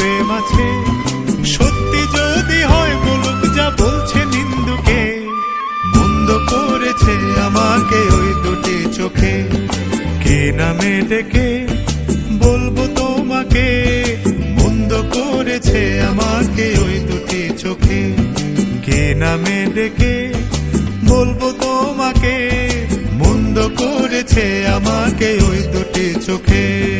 প্রেম আছে। সত্যি যদি হয় বলুক যা বলছে নিন্দুকে, মন্দ করেছে আমাকে ওই দুটি চোখে। কে নামে ডেকে বলব তোমাকে, মন্দ করেছে আমাকে ওই দুটি চোখে। কে নামে ডেকে বলব তোমাকে, মন্দ করেছে আমাকে ওই দুটি চোখে।